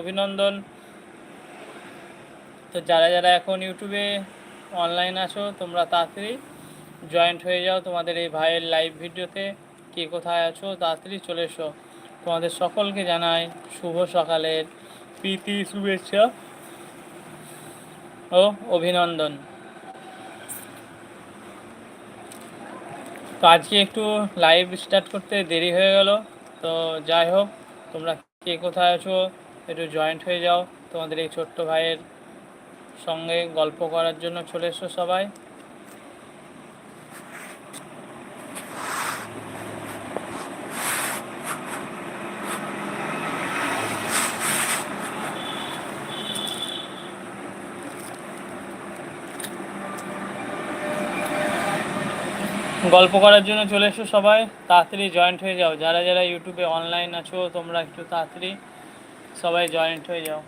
অভিনন্দন। তো যারা যারা এখন ইউটিউবে অনলাইন আছো, তোমরা তাড়াতাড়ি জয়েন্ট হয়ে যাও তোমাদের এই ভাইয়ের লাইভ ভিডিওতে। কে কোথায় আছো, তাড়াতাড়ি চলে এসো। তোমাদের সকলকে জানাই শুভ সকালের প্রীতি, শুভেচ্ছা ও অভিনন্দন। তো আজকে একটু লাইভ স্টার্ট করতে দেরি হয়ে গেল। তো যাই হোক, তোমরা কে কোথায় আছো একটু জয়েন্ট হয়ে যাও। তোমাদের এই ছোট্ট ভাইয়ের সঙ্গে গল্প করার জন্য চলে এসো সবাই। গল্প করার জন্য চলে এসো সবাই। তাড়াতাড়ি জয়েন্ট হয়ে যাও। যারা যারা ইউটিউবে অনলাইন আছো, তোমরা একটু তাড়াতাড়ি সবাই জয়েন্ট হয়ে যাও।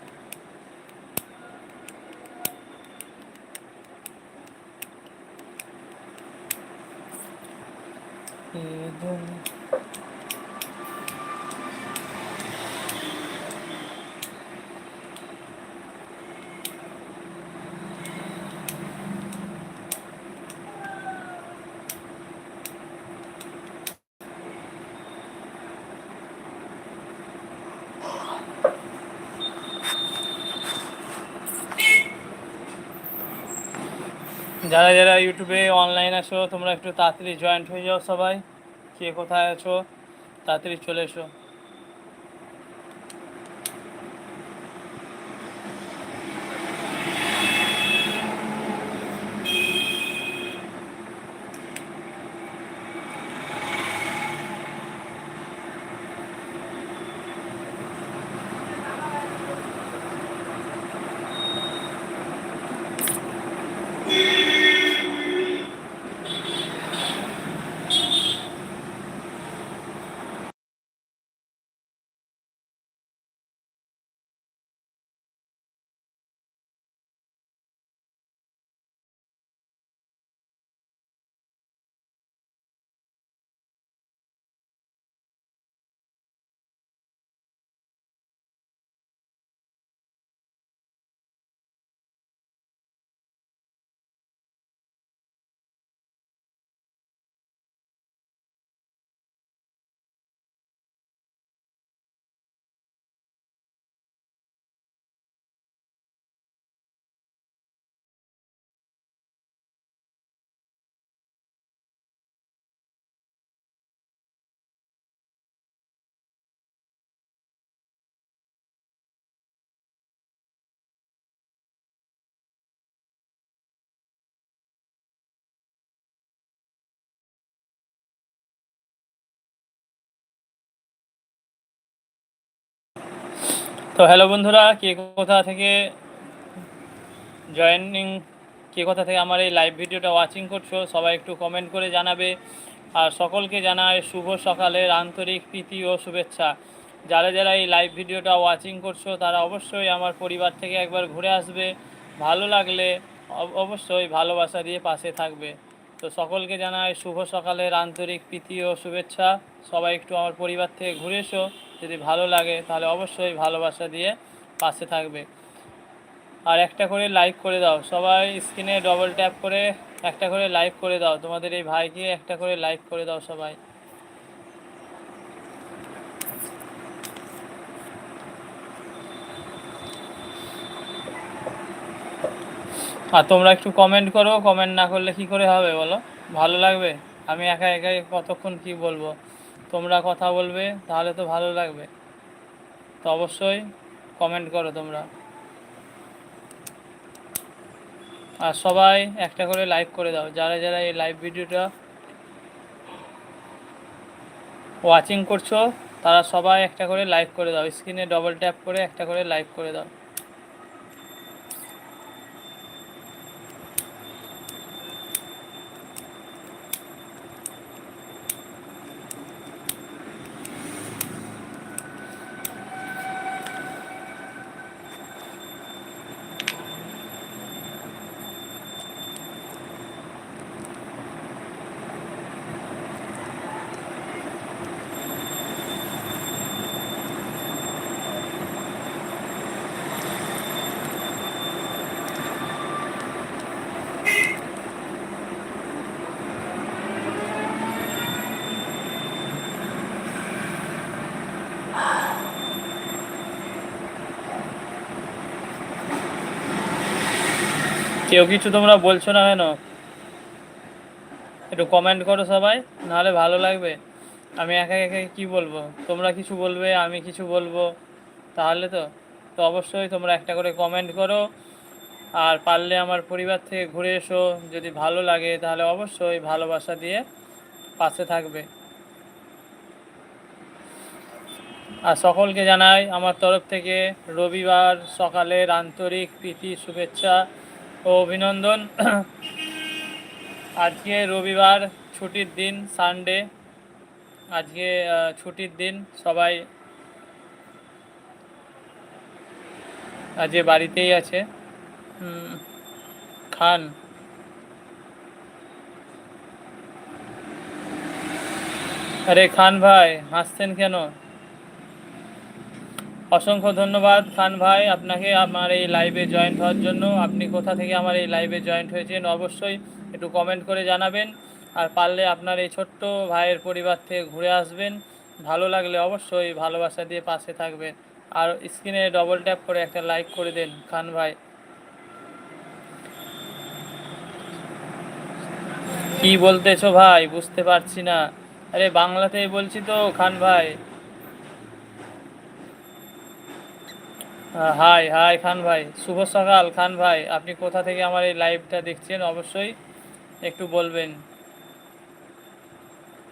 যারা যারা ইউটিউবে অনলাইন আছো, তোমরা একটু তাড়াতাড়ি জয়েন্ট হয়ে যাও সবাই। কে কোথায় আছো? তাড়াতাড়ি চলে এসো। তো হ্যালো বন্ধুরা, কে কোথা থেকে জয়েনিং কে কোথা থেকে আমার এই লাইভ ভিডিওটা ওয়াচিং করছ, সবাই একটু কমেন্ট করে জানাবে। আর সকলকে জানায় শুভ সকালের আন্তরিক প্রীতি ও শুভেচ্ছা। যারা যারা এই লাইভ ভিডিওটা ওয়াচিং করছ, তারা অবশ্যই আমার পরিবার থেকে একবার ঘুরে আসবে। ভালো লাগলে অব- অবশ্যই ভালোবাসা দিয়ে পাশে থাকবে। তো সকলকে জানাই শুভ সকালের আন্তরিক প্রীতি ও শুভেচ্ছা। সবাই একটু আমার পরিবার থেকে ঘুরে এসো। যদি ভালো লাগে, তাহলে অবশ্যই ভালোবাসা দিয়ে পাশে থাকবে। আর একটা করে লাইক করে দাও। সবাই স্ক্রিনে ডবল ট্যাপ করে একটা করে লাইক করে দাও। তোমাদের এই ভাইকে একটা করে লাইক করে দাও সবাই। আর তোমরা একটু কমেন্ট করো। কমেন্ট না করলে কি করে হবে বলো? ভালো লাগবে? আমি একা একাই কতক্ষণ কি বলব? তোমরা কথা বলবে, তাহলে তো ভালো লাগবে। তো অবশ্যই কমেন্ট করো তোমরা। আর সবাই একটা করে লাইক করে দাও, যারা যারা এই লাইভ ভিডিওটা ওয়াচিং করছ, তারা সবাই একটা করে লাইক করে দাও স্ক্রিনে ডবল ট্যাপ করে একটা করে লাইক করে দাও। কেউ কিছু তোমরা বলছো না কেন? একটু কমেন্ট করো সবাই, নাহলে ভালো লাগবে। আমি একা একা কি বলব? তোমরা কিছু বলবে, আমি কিছু বলব, তাহলে তো? তো অবশ্যই তোমরা একটা করে কমেন্ট করো। আর পারলে আমার পরিবার থেকে ঘুরে এসো, যদি ভালো লাগে তাহলে অবশ্যই ভালোবাসা দিয়ে পাশে থাকবে। আর সকলকে জানাই আমার তরফ থেকে রবিবার সকালের আন্তরিক প্রীতি, শুভেচ্ছা ও অভিনন্দন। আজকে রবিবার, ছুটির দিন সানডে আজকে ছুটির দিন, সবাই আজকে বাড়িতেই আছে। খান। আরে খান ভাই, হাসছেন কেন? অসংখ্য ধন্যবাদ খান ভাই, আপনাকে আমার এই লাইভে জয়েন্ট হওয়ার জন্য। আপনি কোথা থেকে আমার এই লাইভে জয়েন্ট হয়েছেন অবশ্যই একটু কমেন্ট করে জানাবেন। আর পারলে আপনার এই ছোট্ট ভাইয়ের পরিবার থেকে ঘুরে আসবেন। ভালো লাগলে অবশ্যই ভালোবাসা দিয়ে পাশে থাকবেন। আর স্ক্রিনে ডবল ট্যাপ করে একটা লাইক করে দেন খান ভাই। কি বলতেছো ভাই? বুঝতে পারছি না। আরে বাংলাতেই বলছি তো খান ভাই। হাই হাই খান ভাই। শুভ সকাল, খান ভাই। আপনি কোথা থেকে আমার এই লাইভটা দেখছেন? অবশ্যই একটু বলবেন।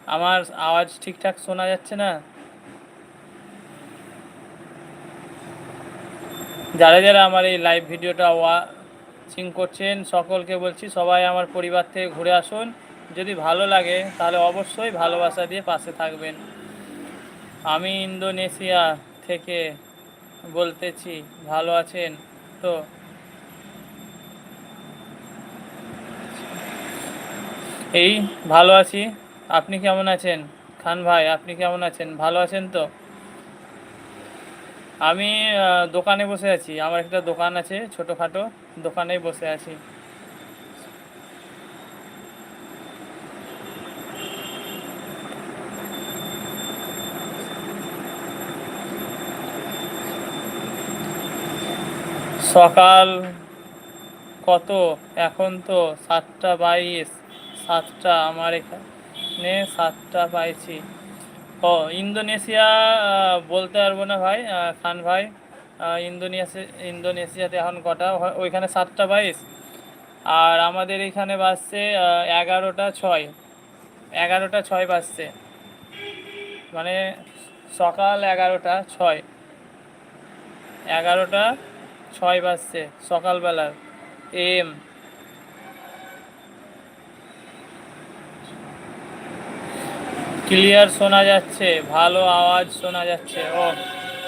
আমার আওয়াজ ঠিকঠাক শোনা যাচ্ছে না? যারা যারা আমার এই লাইভ ভিডিওটা ওয়াচিং করছেন, সকলকে বলছি সবাই আমার পরিবার থেকে ঘুরে আসুন। যদি ভালো লাগে, তাহলে অবশ্যই ভালোবাসা দিয়ে পাশে থাকবেন। আমি ইন্দোনেশিয়া থেকে বলতেছি, ভালো আছেন? তো এই, ভালো আছি। আপনি কেমন আছেন? খান ভাই, আপনি কেমন আছেন? ভালো আছেন তো? আমি দোকানে বসে আছি। আমার একটা দোকান আছে, ছোটোখাটো দোকানেই বসে আছি। সকাল কত? এখন তো সাতটা বাইশ, সাতটা আমার এখানে সাতটা পাইছি। ও, ইন্দোনেশিয়া বলতে পারব না ভাই খান ভাই ইন্দোনেশিয়া ইন্দোনেশিয়াতে এখন কটা? ওইখানে সাতটা বাইশ। আর আমাদের এখানে বাজছে এগারোটা ছয়। এগারোটা ছয় বাজছে। মানে সকাল এগারোটা ছয়। এগারোটা ছয় বাজছে সকালবেলার এম। ক্লিয়ার শোনা যাচ্ছে, ভালো আওয়াজ শোনা যাচ্ছে। ও,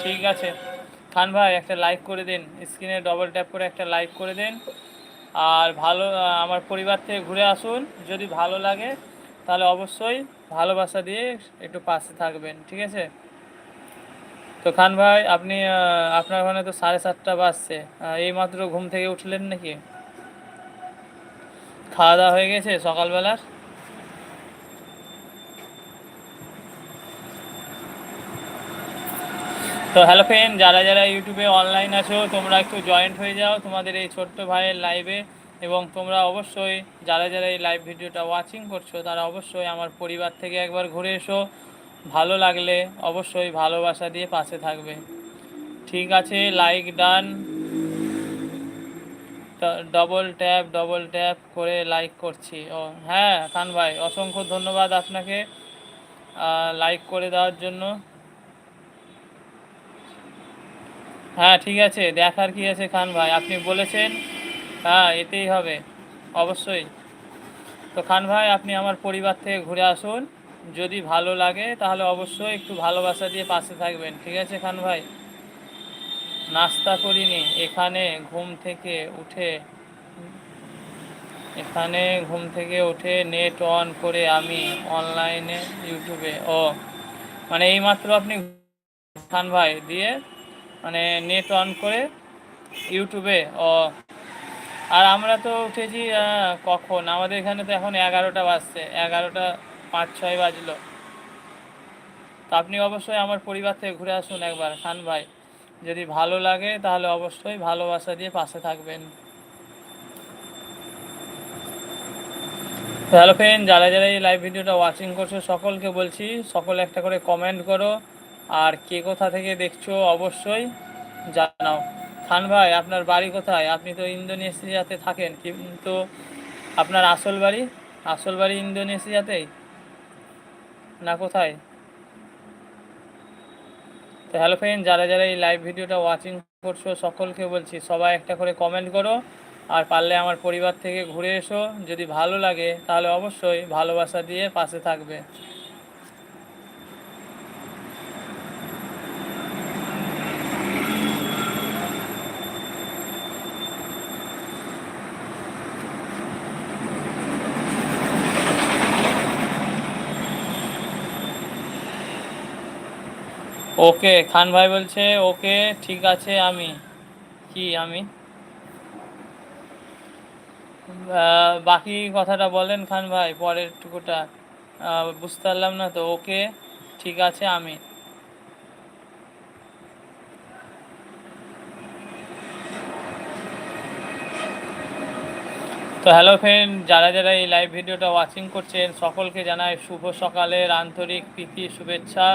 ঠিক আছে। খান ভাই, একটা লাইক করে দিন, স্ক্রিনে ডবল ট্যাপ করে একটা লাইক করে দিন। আর ভালো আমার পরিবার থেকে ঘুরে আসুন, যদি ভালো লাগে, তাহলে অবশ্যই ভালোবাসা দিয়ে একটু পাশে থাকবেন, ঠিক আছে? তো খান ভাই, আপনি আপনার ওখানে তো সাড়ে সাতটা বাজছে। এই মাত্র ঘুম থেকে উঠলেন নাকি? খাওয়া দাওয়া হয়ে গেছে সকালবেলার? তো হ্যালো ফ্রেন্ড যারা যারা ইউটিউবে অনলাইন আছো, তোমরা একটু জয়েন্ট হয়ে যাও তোমাদের এই ছোট্ট ভাইয়ের লাইভে এবং তোমরা অবশ্যই, যারা যারা এই লাইভ ভিডিওটা ওয়াচিং করছ, তারা অবশ্যই আমার পরিবার থেকে একবার ঘুরে এসো। ভালো লাগলে অবশ্যই ভালোবাসা দিয়ে পাশে থাকবে। ঠিক আছে like done double tap double tap করে লাইক করছি। ও হ্যাঁ খান ভাই, অসংখ্য ধন্যবাদ আপনাকে লাইক করে দেওয়ার জন্য। হ্যাঁ ঠিক আছে, দেখার কি আছে খান ভাই? আপনি বলেছেন হ্যাঁ এতেই হবে, অবশ্যই। তো খান ভাই, আপনি আমার পরিবার থেকে ঘুরে আসুন। যদি ভালো লাগে, তাহলে অবশ্যই একটু ভালোবাসা দিয়ে পাশে থাকবেন। ঠিক আছে, খান ভাই? নাস্তা করিনি। এখানে ঘুম থেকে উঠে, এখানে ঘুম থেকে উঠে নেট অন করে আমি অনলাইনে ইউটিউবে ও মানে এইমাত্র আপনি খান ভাই, দিয়ে মানে নেট অন করে ইউটিউবে ও। আর আমরা তো উঠেছি কখন? আমাদের এখানে তো এখন এগারোটা বাজছে, এগারোটা পাঁচ ছয় বাজলো। তো আপনি অবশ্যই আমার পরিবার থেকে ঘুরে আসুন একবার, খান ভাই। যদি ভালো লাগে তাহলে অবশ্যই ভালোবাসা দিয়ে পাশে থাকবেন। হ্যালো ফ্রেন্ড যারা যারা এই লাইভ ভিডিওটা ওয়াচিং করছ, সকলকে বলছি, সকলে একটা করে কমেন্ট করো। আর কে কোথা থেকে দেখছ অবশ্যই জানাও। খান ভাই, আপনার বাড়ি কোথায়? আপনি তো ইন্দোনেশিয়াতে থাকেন, কিন্তু আপনার আসল বাড়ি? আসল বাড়ি ইন্দোনেশিয়াতেই? না কোথায়? তো হ্যালো ফ্রেন্ড যারা যারা এই লাইভ ভিডিওটা ওয়াচিং করছ, সকলকে বলছি, সবাই একটা করে কমেন্ট করো। আর পারলে আমার পরিবার থেকে ঘুরে এসো। যদি ভালো লাগে, তাহলে অবশ্যই ভালোবাসা দিয়ে পাশে থাকবে। ওকে, খান ভাই বলছে, ওকে, ঠিক আছে, আমি। কি, আমি? বাকি কথাটা বলেন খান ভাই, পরের টুকুটা। বুঝতে পারলাম না তো, ওকে, ঠিক আছে, আমি। তো হ্যালো ফ্রেন্ড যারা যারা এই লাইভ ভিডিওটা ওয়াচিং করছেন, সকলকে জানাই শুভ সকালের আন্তরিক প্রীতি, শুভেচ্ছা।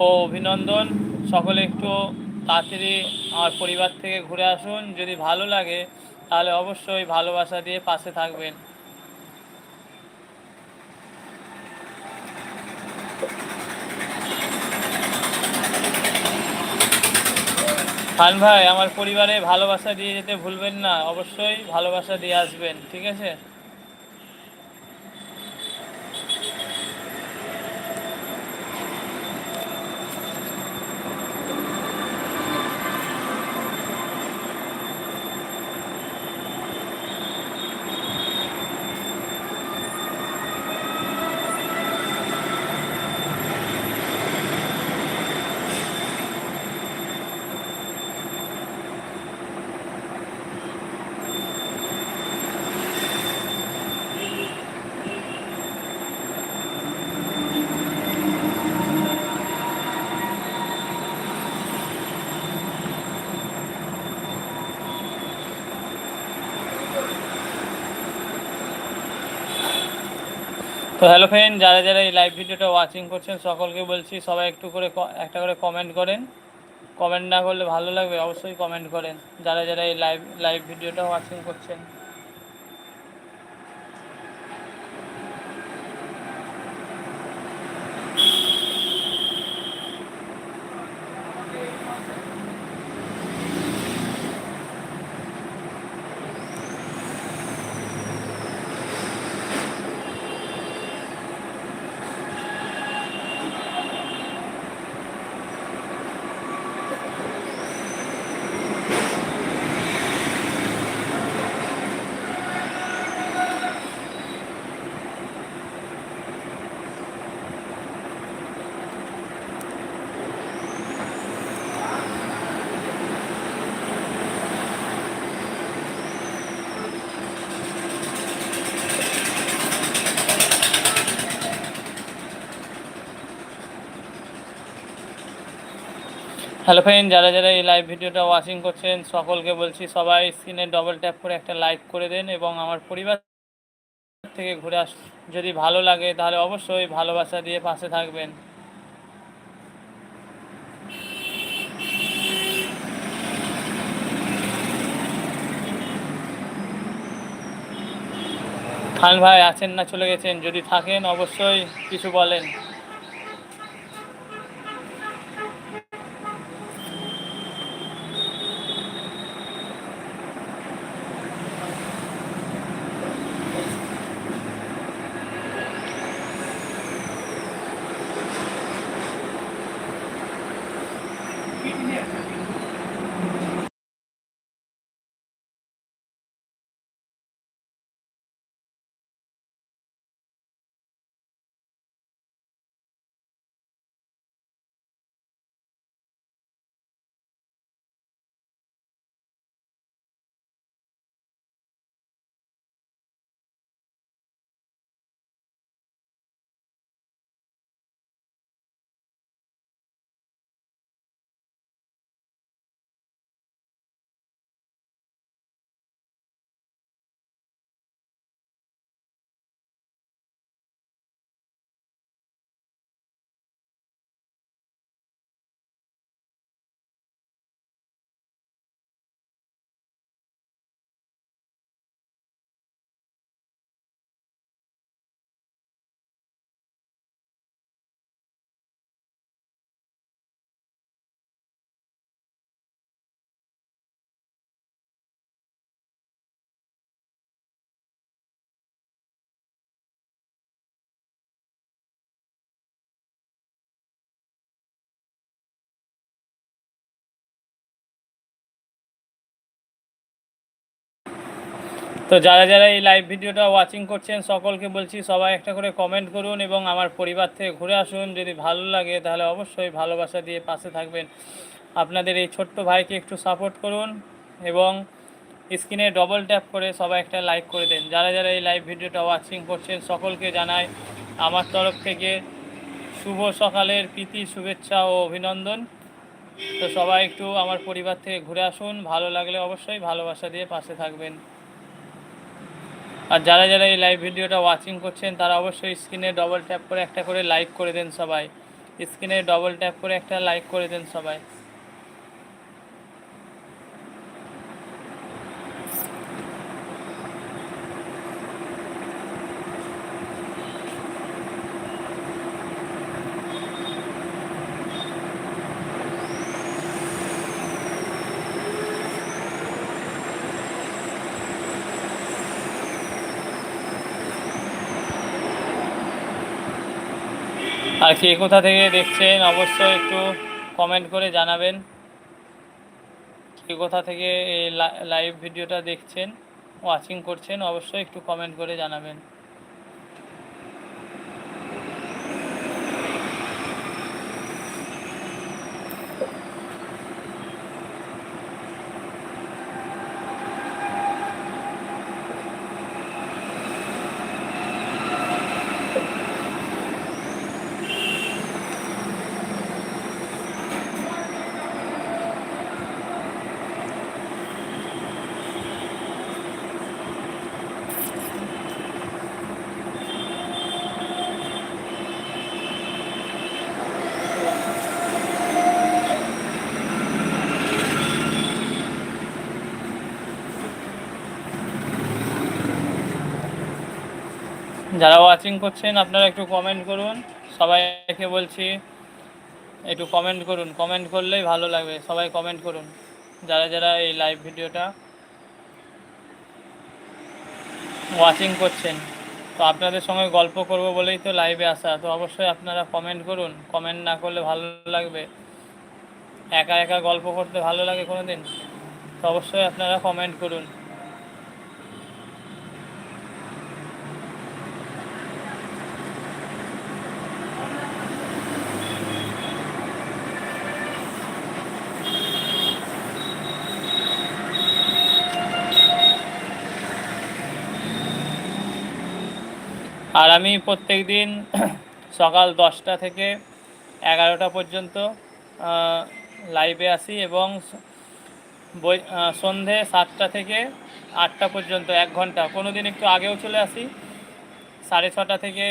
ও অভিনন্দন। সকলে একটু তাড়াতাড়ি আমার পরিবার থেকে ঘুরে আসুন। যদি ভালো লাগে, তাহলে অবশ্যই ভালোবাসা দিয়ে পাশে থাকবেন। খান ভাই, আমার পরিবারে ভালোবাসা দিয়ে যেতে ভুলবেন না। অবশ্যই ভালোবাসা দিয়ে আসবেন, ঠিক আছে? তো হ্যালো ফ্রেন্ড যারা যারা এই লাইভ ভিডিওটা ওয়াচিং করছেন, সকলকে বলছি সবাই একটু করে একটা করে কমেন্ট করেন। কমেন্ট না করলে ভালো লাগবে, অবশ্যই কমেন্ট করেন। যারা যারা এই লাইভ লাইভ ভিডিওটা ওয়াচিং করছেন। হ্যালো ফ্রেন্ড যারা যারা এই লাইভ ভিডিওটা ওয়াচিং করছেন, সকলকে বলছি সবাই স্ক্রিনে ডবল ট্যাপ করে একটা লাইক করে দেন এবং আমার পরিবার থেকে ঘুরে আস যদি ভালো লাগে তাহলে অবশ্যই ভালোবাসা দিয়ে পাশে থাকবেন। খান ভাই আছেন না চলে গেছেন? যদি থাকেন অবশ্যই কিছু বলেন। তো যারা যারা এই লাইভ ভিডিওটা ওয়াচিং করছেন, সকলকে বলছি সবাই একটা করে কমেন্ট করুন এবং আমার পরিবার থেকে ঘুরে আসুন। যদি ভালো লাগে, তাহলে অবশ্যই ভালোবাসা দিয়ে পাশে থাকবেন। আপনাদের এই ছোট্ট ভাইকে একটু সাপোর্ট করুন এবং স্ক্রিনে ডবল ট্যাপ করে সবাই একটা লাইক করে দেন। যারা যারা এই লাইভ ভিডিওটা ওয়াচিং করছেন, সকলকে জানাই আমার তরফ থেকে শুভ সকালের প্রীতি, শুভেচ্ছা ও অভিনন্দন। তো সবাই একটু আমার পরিবার থেকে ঘুরে আসুন। ভালো লাগলে অবশ্যই ভালোবাসা দিয়ে পাশে থাকবেন। আর যারা যারা এই লাইভ ভিডিওটা ওয়াচিং করছেন, তারা অবশ্যই স্ক্রিনে ডবল ট্যাপ করে একটা করে লাইক করে দেন সবাই। স্ক্রিনে ডবল ট্যাপ করে একটা লাইক করে দেন সবাই। কে কোথা থেকে দেখছেন, অবশ্যই একটু কমেন্ট করে জানাবেন কে কোথা থেকে এই লাইভ ভিডিওটা দেখছেন ওয়াচিং করছেন, অবশ্যই একটু কমেন্ট করে জানাবেন। যারা ওয়াচিং করছেন, আপনারা একটু কমেন্ট করুন। সবাইকে বলছি, একটু কমেন্ট করুন। কমেন্ট করলেই ভালো লাগবে। সবাই কমেন্ট করুন। যারা যারা এই লাইভ ভিডিওটা ওয়াচিং করছেন, তো আপনাদের সঙ্গে গল্প করব বলেই তো লাইভে আসা। তো অবশ্যই আপনারা কমেন্ট করুন। কমেন্ট না করলে ভালো লাগবে। একা একা গল্প করতে ভালো লাগে কোনো দিন তো অবশ্যই আপনারা কমেন্ট করুন। আর আমি প্রত্যেক দিন সকাল দশটা থেকে এগারোটা পর্যন্ত লাইভে আসি এবং সন্ধে সাতটা থেকে আটটা পর্যন্ত, এক ঘণ্টা। কোনো দিন একটু আগেও চলে আসি, সাড়ে ছটা থেকে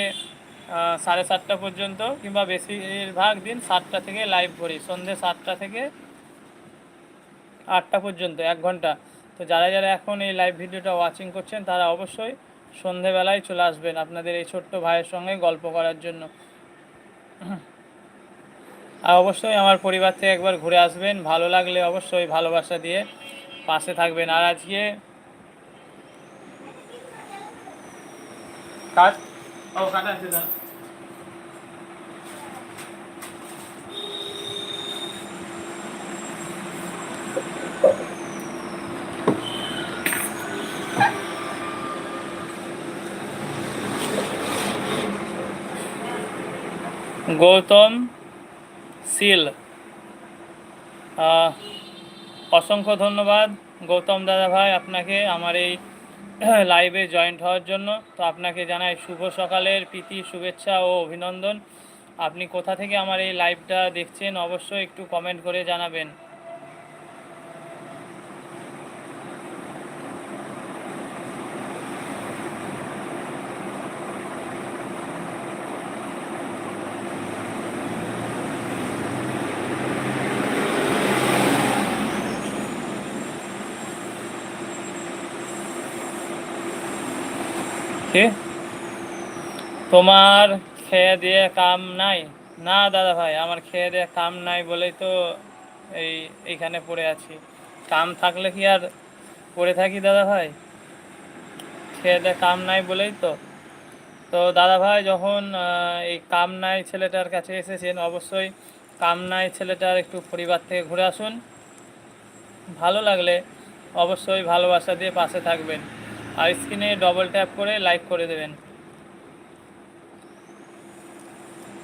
সাড়ে সাতটা পর্যন্ত কিংবা বেশিরভাগ দিন সাতটা থেকে লাইভ করি। সন্ধে সাতটা থেকে আটটা পর্যন্ত, এক ঘণ্টা। তো যারা যারা এখন এই লাইভ ভিডিওটা ওয়াচিং করছেন, তারা অবশ্যই সন্ধেবেলায় চলে আসবেন আপনাদের এই ছোট্ট ভাইয়ের সঙ্গে গল্প করার জন্য। আর অবশ্যই আমার পরিবার থেকে একবার ঘুরে আসবেন। ভালো লাগলে অবশ্যই ভালোবাসা দিয়ে পাশে থাকবেন। আর আজকে কাজ ও কাটা গৌতম আহ, অসংখ্য ধন্যবাদ গৌতম দাদা ভাই আপনাকে আমার এই লাইভে জয়েন্ট হওয়ার জন্য। তো আপনাকে জানাই শুভ সকালের প্রীতি শুভেচ্ছা ও অভিনন্দন। আপনি কোথা থেকে আমার এই লাইভটা দেখছেন অবশ্যই একটু কমেন্ট করে জানাবেন কি তোমার খেয়ে দিয়ে কাম নাই? না, দাদা ভাই, আমার খেয়ে দিয়ে কাম নাই বলেই তো এই, এইখানে পড়ে আছি। কাম থাকলে কি আর পড়ে থাকি, দাদা ভাই? খেয়ে দিয়ে কাম নাই বলেই তো। তো দাদা ভাই, যখন এই কাম নাই ছেলেটার কাছে এসেছেন, অবশ্যই কাম নাই ছেলেটার একটু পরিবার থেকে ঘুরে আসুন। ভালো লাগলে অবশ্যই ভালোবাসা দিয়ে পাশে থাকবেন। আর স্ক্রিনে ডবল ট্যাপ করে লাইক করে দেবেন।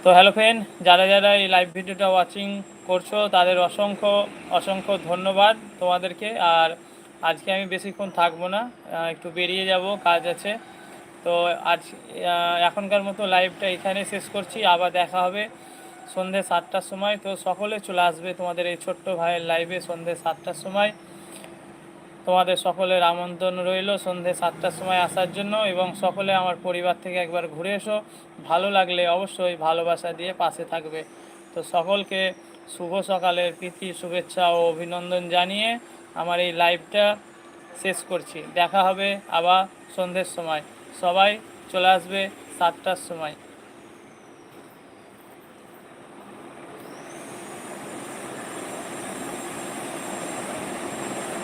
তো হ্যালো ফ্রেন্ড, যারা যারা এই লাইভ ভিডিওটা ওয়াচিং করছ, তাদের অসংখ্য অসংখ্য ধন্যবাদ তোমাদেরকে। আর আজকে আমি বেশিক্ষণ থাকব না একটু বেরিয়ে যাব, কাজ আছে। তো আজ এখনকার মতো লাইভটা এখানে শেষ করছি, আবার দেখা হবে সন্ধ্যে সাতটার সময়। তো সকলে চলে আসবে তোমাদের এই ছোট্ট ভাইয়ের লাইভে সন্ধ্যে সাতটার সময়। তোমাদের সকলের আমন্ত্রণ রইল সন্ধ্যে সাতটার সময় আসার জন্য এবং সকলে আমার পরিবার থেকে একবার ঘুরে এসো। ভালো লাগলে অবশ্যই ভালোবাসা দিয়ে পাশে থাকবে। তো সকলকে শুভ সকালের প্রীতি, শুভেচ্ছা ও অভিনন্দন জানিয়ে আমার এই লাইভটা শেষ করছি। দেখা হবে আবার সন্ধ্যের সময়। সবাই চলে আসবে সাতটার সময়।